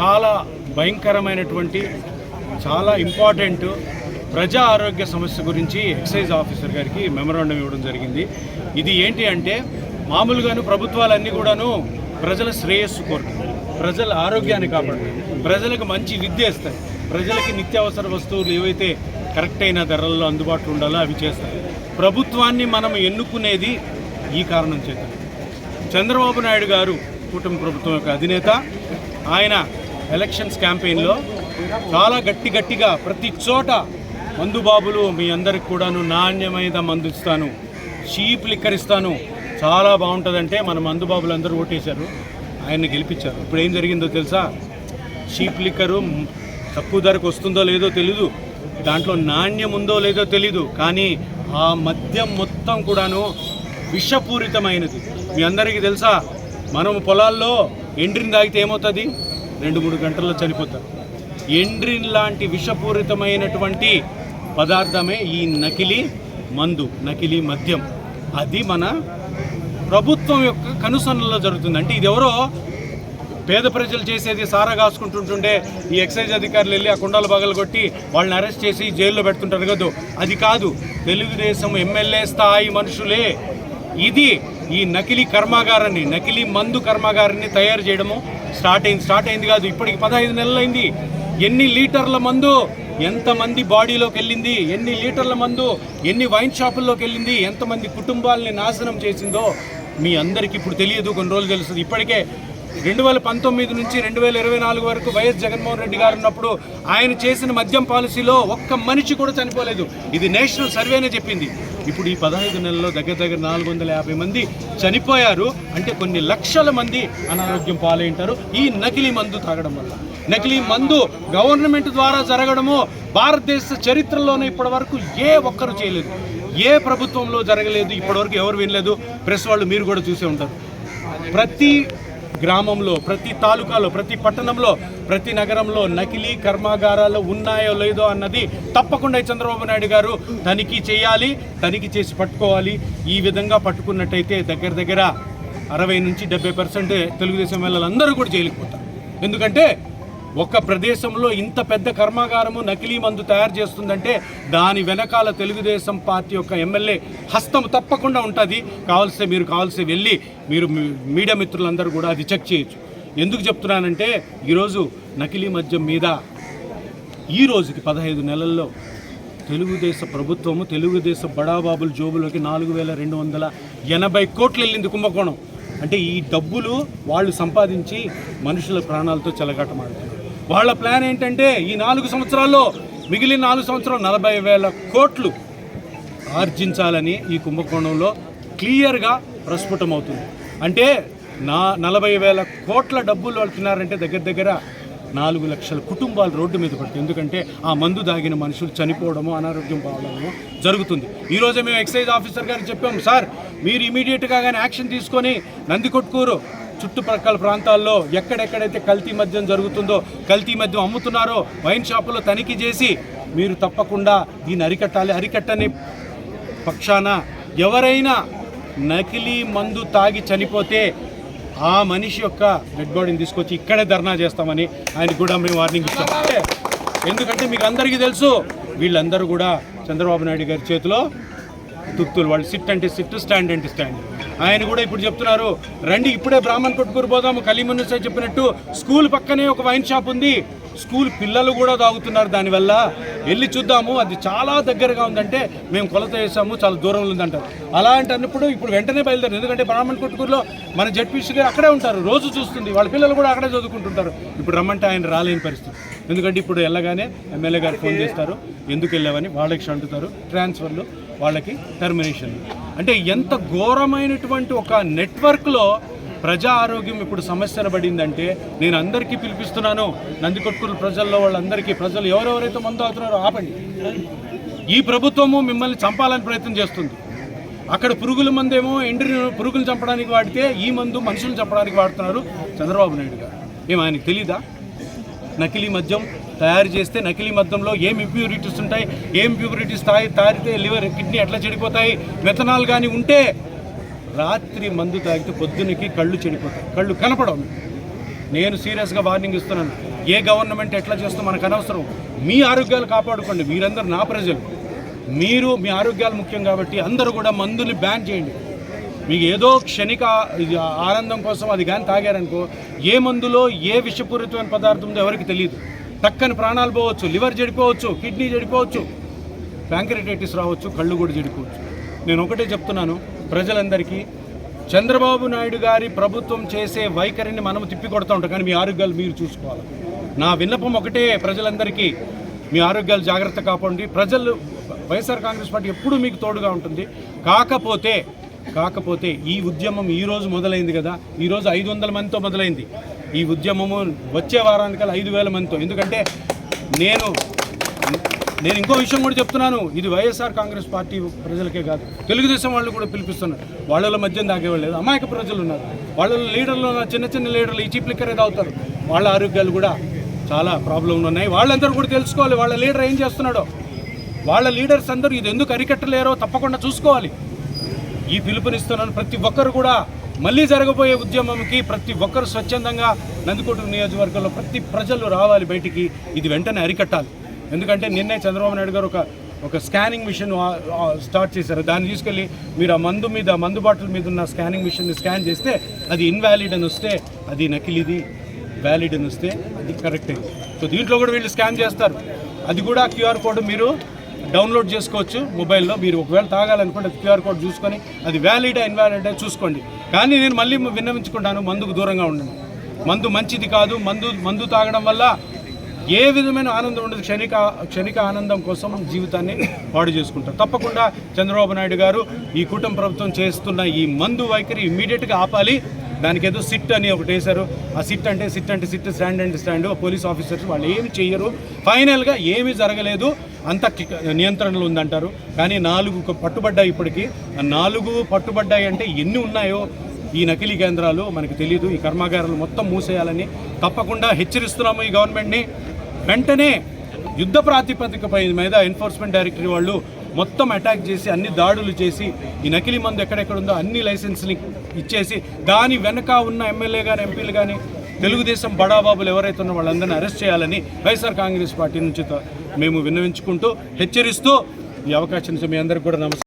చాలా భయంకరమైనటువంటి చాలా ఇంపార్టెంట్ ప్రజా ఆరోగ్య సమస్య గురించి ఎక్సైజ్ ఆఫీసర్ గారికి మెమరాండం ఇవ్వడం జరిగింది. ఇది ఏంటి అంటే మామూలుగాను ప్రభుత్వాలన్నీ కూడాను ప్రజల శ్రేయస్సు కోరుతాయి. ప్రజల ఆరోగ్యాన్ని కాపాడుతాయి. ప్రజలకు మంచి విద్య ఇస్తాయి. ప్రజలకి నిత్యావసర వస్తువులు ఏవైతే కరెక్ట్ అయిన ధరల్లో అందుబాటులో ఉండాలో అవి చేస్తాయి. ప్రభుత్వాన్ని మనం ఎన్నుకునేది ఈ కారణం చేత. చంద్రబాబు నాయుడు గారు కూటమి ప్రభుత్వం యొక్క అధినేత. ఆయన ఎలక్షన్స్ క్యాంపెయిన్లో చాలా గట్టి గట్టిగా ప్రతి చోట మందుబాబులు మీ అందరికి కూడాను నాణ్యమైన మందు ఇస్తాను. చీప్ లిక్కర్ ఇస్తాను. చాలా బాగుంటుందంటే మన మందుబాబులు అందరూ ఓటేశారు. ఆయన్ని గెలిపించారు. ఇప్పుడు ఏం జరిగిందో తెలుసా? చీప్ లిక్కరు తక్కువ ధరకు వస్తుందో లేదో తెలీదు. దాంట్లో నాణ్యం ఉందో లేదో తెలీదు. కానీ ఆ మద్యం మొత్తం కూడాను విషపూరితమైనది. మీ అందరికీ తెలుసా? మనం పొలాల్లో ఎండ్రిని తాగితే ఏమవుతుంది? రెండు మూడు గంటల్లో చనిపోతారు. ఎండ్రిన్ లాంటి విషపూరితమైనటువంటి పదార్థమే ఈ నకిలీ మందు నకిలీ మద్యం. అది మన ప్రభుత్వం యొక్క కనుసన్నలో జరుగుతుంది. అంటే ఇది ఎవరో పేద ప్రజలు చేసేది సారా కాసుకుంటుంటుండే ఈ ఎక్సైజ్ అధికారులు వెళ్ళి ఆ కుండాలు బగలు కొట్టి వాళ్ళని అరెస్ట్ చేసి జైల్లో పెడుతుంటారు కదా. అది కాదు తెలుగుదేశం ఎమ్మెల్యే స్థాయి మనుషులే. ఇది ఈ నకిలీ కర్మాగారాన్ని నకిలీ మందు కర్మాగారాన్ని తయారు చేయడము స్టార్ట్ అయింది స్టార్ట్ అయింది కాదు ఇప్పటికి పదహైదు నెలలైంది. ఎన్ని లీటర్ల మందు ఎంతమంది బాడీలోకి వెళ్ళింది ఎన్ని లీటర్ల మందు ఎన్ని వైన్ షాపుల్లోకి వెళ్ళింది ఎంతమంది కుటుంబాలని నాశనం చేసిందో మీ అందరికీ ఇప్పుడు తెలియదు కొన్ని రోజులు తెలుస్తుంది. ఇప్పటికే రెండు వేల పంతొమ్మిది నుంచి రెండు వేల ఇరవై నాలుగు వరకు వైఎస్ జగన్మోహన్ రెడ్డి గారు ఉన్నప్పుడు ఆయన చేసిన మద్యం పాలసీలో ఒక్క మనిషి కూడా చనిపోలేదు. ఇది నేషనల్ సర్వేనే చెప్పింది. ఇప్పుడు ఈ పదహైదు నెలల్లో దగ్గర దగ్గర నాలుగు వందల యాభై మంది చనిపోయారు. అంటే కొన్ని లక్షల మంది అనారోగ్యం పాలైంటారు. ఈ నకిలీ మందు తాగడం వల్ల. నకిలీ మందు గవర్నమెంట్ ద్వారా జరగడము భారతదేశ చరిత్రలోనే ఇప్పటివరకు ఏ ఒక్కరు చేయలేదు. ఏ ప్రభుత్వంలో జరగలేదు ఇప్పటివరకు ఎవరు వినలేదు. ప్రెస్ వాళ్ళు మీరు కూడా చూసే ఉంటారు. ప్రతి గ్రామంలో ప్రతి తాలూకాలో ప్రతి పట్టణంలో ప్రతి నగరంలో నకిలీ కర్మాగారాలు ఉన్నాయో లేదో అన్నది తప్పకుండా ఈ చంద్రబాబు నాయుడు గారు తనిఖీ చేయాలి తనిఖీ చేసి పట్టుకోవాలి. ఈ విధంగా పట్టుకున్నట్టయితే దగ్గర దగ్గర అరవై నుంచి డెబ్బై పర్సెంట్ తెలుగుదేశం వాళ్ళందరూ కూడా జైలుకి పోతారు. ఎందుకంటే ఒక ప్రదేశంలో ఇంత పెద్ద కర్మాగారము నకిలీ మందు తయారు చేస్తుందంటే దాని వెనకాల తెలుగుదేశం పార్టీ యొక్క ఎమ్మెల్యే హస్తం తప్పకుండా ఉంటుంది. కావాల్సి మీరు కావాల్సి వెళ్ళి మీరు మీడియా మిత్రులందరూ కూడా అది చెక్ చేయొచ్చు. ఎందుకు చెప్తున్నానంటే ఈరోజు నకిలీ మద్యం మీద ఈ రోజుకి పదహైదు నెలల్లో తెలుగుదేశ ప్రభుత్వము తెలుగుదేశ బడాబాబుల జోబులోకి నాలుగు వేల రెండు వందల ఎనభై కోట్లు వెళ్ళింది కుంభకోణం. అంటే ఈ డబ్బులు వాళ్ళు సంపాదించి మనుషుల ప్రాణాలతో చెలగాటమాడుతున్నారు. వాళ్ళ ప్లాన్ ఏంటంటే ఈ నాలుగు సంవత్సరాల్లో మిగిలిన నాలుగు సంవత్సరాలు నలభై వేల కోట్లు ఆర్జించాలని ఈ కుంభకోణంలో క్లియర్గా ప్రస్ఫుటమవుతుంది. అంటే నా నలభై వేల కోట్ల డబ్బులు వాళ్ళు తిన్నారంటే దగ్గర దగ్గర నాలుగు లక్షల కుటుంబాలు రోడ్డు మీద పడుతుంది. ఎందుకంటే ఆ మందు దాగిన మనుషులు చనిపోవడము అనారోగ్యం పావడము జరుగుతుంది. ఈరోజే మేము ఎక్సైజ్ ఆఫీసర్ గారికి చెప్పాము సార్ మీరు ఇమీడియట్గా కానీ యాక్షన్ తీసుకొని నందికొట్కూరు చుట్టుప్రక్కల ప్రాంతాల్లో ఎక్కడెక్కడైతే కల్తీ మద్యం జరుగుతుందో కల్తీ మద్యం అమ్ముతున్నారో వైన్ షాపులో తనిఖీ చేసి మీరు తప్పకుండా దీన్ని అరికట్టాలి అరికట్టని పక్షాన ఎవరైనా నకిలీ మందు తాగి చనిపోతే ఆ మనిషి యొక్క డెడ్ బాడీని తీసుకొచ్చి ఇక్కడే ధర్నా చేస్తామని ఆయనకు కూడా మేము వార్నింగ్ ఇస్తాం ఎందుకంటే మీకు అందరికీ తెలుసు వీళ్ళందరూ కూడా చంద్రబాబు నాయుడు గారి చేతిలో తుత్తులు వాళ్ళు సిట్ అంటే సిట్ స్టాండ్ అంటే స్టాండ్. ఆయన కూడా ఇప్పుడు చెప్తున్నారు రండి ఇప్పుడే బ్రాహ్మణ్ కొట్టుకుని పోదాము. కలీమున్న సార్ చెప్పినట్టు స్కూల్ పక్కనే ఒక వైన్ షాప్ ఉంది స్కూల్ పిల్లలు కూడా తాగుతున్నారు దానివల్ల. వెళ్ళి చూద్దాము అది చాలా దగ్గరగా ఉందంటే మేము కొలత వేసాము చాలా దూరంలో ఉందంటారు. అలాంటి అన్నప్పుడు ఇప్పుడు వెంటనే బయలుదేరు ఎందుకంటే బ్రాహ్మణ్ కొట్టుకూరులో మన జడ్పీసీ గారు అక్కడే ఉంటారు రోజు చూస్తుంది వాళ్ళ పిల్లలు కూడా అక్కడే చదువుకుంటుంటారు. ఇప్పుడు రమ్మంటే ఆయన రాలేని పరిస్థితి. ఎందుకంటే ఇప్పుడు వెళ్ళగానే ఎమ్మెల్యే గారు ఫోన్ చేస్తారు ఎందుకు వెళ్ళావని? వాళ్ళకి అంటుతారు ట్రాన్స్ఫర్లు. వాళ్ళకి టర్మినేషన్ అంటే ఎంత ఘోరమైనటువంటి ఒక నెట్వర్క్లో ప్రజా ఆరోగ్యం ఇప్పుడు సమస్యన పడిందంటే నేను అందరికీ పిలిపిస్తున్నాను. నందికొట్కూరు ప్రజల్లో వాళ్ళందరికీ ప్రజలు ఎవరెవరైతే మందు అవుతున్నారో ఆపండి. ఈ ప్రభుత్వము మిమ్మల్ని చంపాలని ప్రయత్నం చేస్తుంది. అక్కడ పురుగుల మందేమో ఎండ్రి పురుగులు చంపడానికి వాడితే ఈ మందు మనుషులు చంపడానికి వాడుతున్నారు చంద్రబాబు నాయుడు గారు. ఏం ఆయనకి తెలీదా? నకిలీ మద్యం తయారు చేస్తే నకిలీ మద్యంలో ఏం ఇంప్యూరిటీస్ ఉంటాయి ఏం ఇంప్యూరిటీస్ తాగి తాగితే లివర్ కిడ్నీ ఎట్లా చెడిపోతాయి మెథనాల్ కానీ ఉంటే రాత్రి మందు తాగితే పొద్దునకి కళ్ళు చెడిపోతాయి. కళ్ళు కనపడవు. నేను సీరియస్గా వార్నింగ్ ఇస్తున్నాను. ఏ గవర్నమెంట్ ఎట్లా చేస్తూ మనకు అనవసరం. మీ ఆరోగ్యాలు కాపాడుకోండి. మీరందరూ నా ప్రజలు. మీరు మీ ఆరోగ్యాలు ముఖ్యం కాబట్టి అందరూ కూడా మందుని బ్యాన్ చేయండి. మీకు ఏదో క్షణిక ఆనందం కోసం అది కానీ తాగారనుకో ఏ మందులో ఏ విషపూరితమైన పదార్థం ఉందో ఎవరికి తెలియదు. టక్కని ప్రాణాలు పోవచ్చు లివర్ చెడిపోవచ్చు కిడ్నీ చెడిపోవచ్చు ప్యాంక్రటైటిస్ రావచ్చు కళ్ళు కూడా చెడిపోవచ్చు. నేను ఒకటే చెప్తున్నాను ప్రజలందరికీ చంద్రబాబు నాయుడు గారి ప్రభుత్వం చేసే వైఖరిని మనం తిప్పికొడతా ఉంటాం కానీ మీ ఆరోగ్యాలు మీరు చూసుకోవాలి. నా విన్నపం ఒకటే ప్రజలందరికీ మీ ఆరోగ్యాలు జాగ్రత్త కాపాడండి ప్రజలు వైఎస్ఆర్ కాంగ్రెస్ పార్టీ ఎప్పుడూ మీకు తోడుగా ఉంటుంది. కాకపోతే కాకపోతే ఈ ఉద్యమం ఈరోజు మొదలైంది కదా. ఈరోజు ఐదు వందల మందితో మొదలైంది. ఈ ఉద్యమము వచ్చే వారానికల్లా ఐదు వేల మందితో. ఎందుకంటే నేను నేను ఇంకో విషయం కూడా చెప్తున్నాను. ఇది వైఎస్ఆర్ కాంగ్రెస్ పార్టీ ప్రజలకే కాదు. తెలుగుదేశం వాళ్ళు కూడా పిలిపిస్తున్నారు. వాళ్ళ మధ్య తాగేవాళ్ళు లేదు. అమాయక ప్రజలు ఉన్నారు. వాళ్ళ లీడర్లు చిన్న చిన్న లీడర్లు ఈ చీప్ లిక్కర్ ఏదో అవుతారు వాళ్ళ ఆరోగ్యాలు కూడా చాలా ప్రాబ్లంలు ఉన్నాయి. వాళ్ళందరూ కూడా తెలుసుకోవాలి. వాళ్ళ లీడర్ ఏం చేస్తున్నాడో. వాళ్ళ లీడర్స్ అందరూ ఇది ఎందుకు అరికట్టలేరో తప్పకుండా చూసుకోవాలి. ఈ పిలుపునిస్తున్నాను. ప్రతి ఒక్కరు కూడా మళ్ళీ జరగబోయే ఉద్యమంకి ప్రతి ఒక్కరు స్వచ్ఛందంగా నందికోట నియోజకవర్గంలో ప్రతి ప్రజలు రావాలి బయటికి. ఇది వెంటనే అరికట్టాలి. ఎందుకంటే నిన్నే చంద్రబాబు నాయుడు గారు ఒక ఒక స్కానింగ్ మిషన్ స్టార్ట్ చేశారు. దాన్ని తీసుకెళ్ళి మీరు ఆ మందు మీద మందు బాటిల్ మీద ఉన్న స్కానింగ్ మిషన్ని స్కాన్ చేస్తే అది ఇన్వాలిడ్ అని వస్తే అది నకిలిది వ్యాలిడ్ అని వస్తే అది కరెక్ట్. సో దీంట్లో కూడా వీళ్ళు స్కాన్ చేస్తారు. అది కూడా క్యూఆర్ కోడ్ మీరు డౌన్లోడ్ చేసుకోవచ్చు మొబైల్లో. మీరు ఒకవేళ తాగాలనుకుంటే క్యూఆర్ కోడ్ చూసుకొని అది వ్యాలిడ్ ఇన్వాలిడ్ చూసుకోండి. కానీ నేను మళ్ళీ విన్నవించుకుంటాను మందుకు దూరంగా ఉండండి. మందు మంచిది కాదు మందు మందు తాగడం వల్ల ఏ విధమైన ఆనందం ఉండదు. క్షణిక క్షణిక ఆనందం కోసం జీవితాన్ని పాడు చేసుకుంటారు. తప్పకుండా చంద్రబాబు నాయుడు గారు ఈ కూటమి ప్రభుత్వం చేస్తున్న ఈ మందు వైఖరి ఇమ్మీడియట్గా ఆపాలి. దానికి ఏదో సిట్ అని ఒకటి వేశారు. ఆ సిట్ అంటే సిట్ అంటే సిట్ స్టాండ్ అంటే స్టాండ్. పోలీస్ ఆఫీసర్స్ వాళ్ళు ఏమి చెయ్యరు. ఫైనల్గా ఏమీ జరగలేదు. అంత నియంత్రణలు ఉందంటారు. కానీ నాలుగు పట్టుబడ్డాయి ఇప్పటికీ. నాలుగు పట్టుబడ్డాయి అంటే ఎన్ని ఉన్నాయో ఈ నకిలీ కేంద్రాలు మనకు తెలియదు ఈ కర్మాగారాలు మొత్తం మూసేయాలని తప్పకుండా హెచ్చరిస్తున్నాము ఈ గవర్నమెంట్ని. వెంటనే యుద్ధ ప్రాతిపదిక మీద ఎన్ఫోర్స్మెంట్ డైరెక్టరీ వాళ్ళు మొత్తం అటాక్ చేసి అన్ని దాడులు చేసి ఈ నకిలీ మందు ఎక్కడెక్కడ ఉందో అన్ని లైసెన్స్ని ఇచ్చేసి దాని వెనక ఉన్న ఎమ్మెల్యే కానీ ఎంపీలు కానీ తెలుగుదేశం బడాబాబులు ఎవరైతే ఉన్న వాళ్ళందరినీ అరెస్ట్ చేయాలని వైఎస్ఆర్ కాంగ్రెస్ పార్టీ నుంచి మేము విన్నవించుకుంటూ హెచ్చరిస్తూ ఈ అవకాశం మీ అందరికీ కూడా నమస్కారం.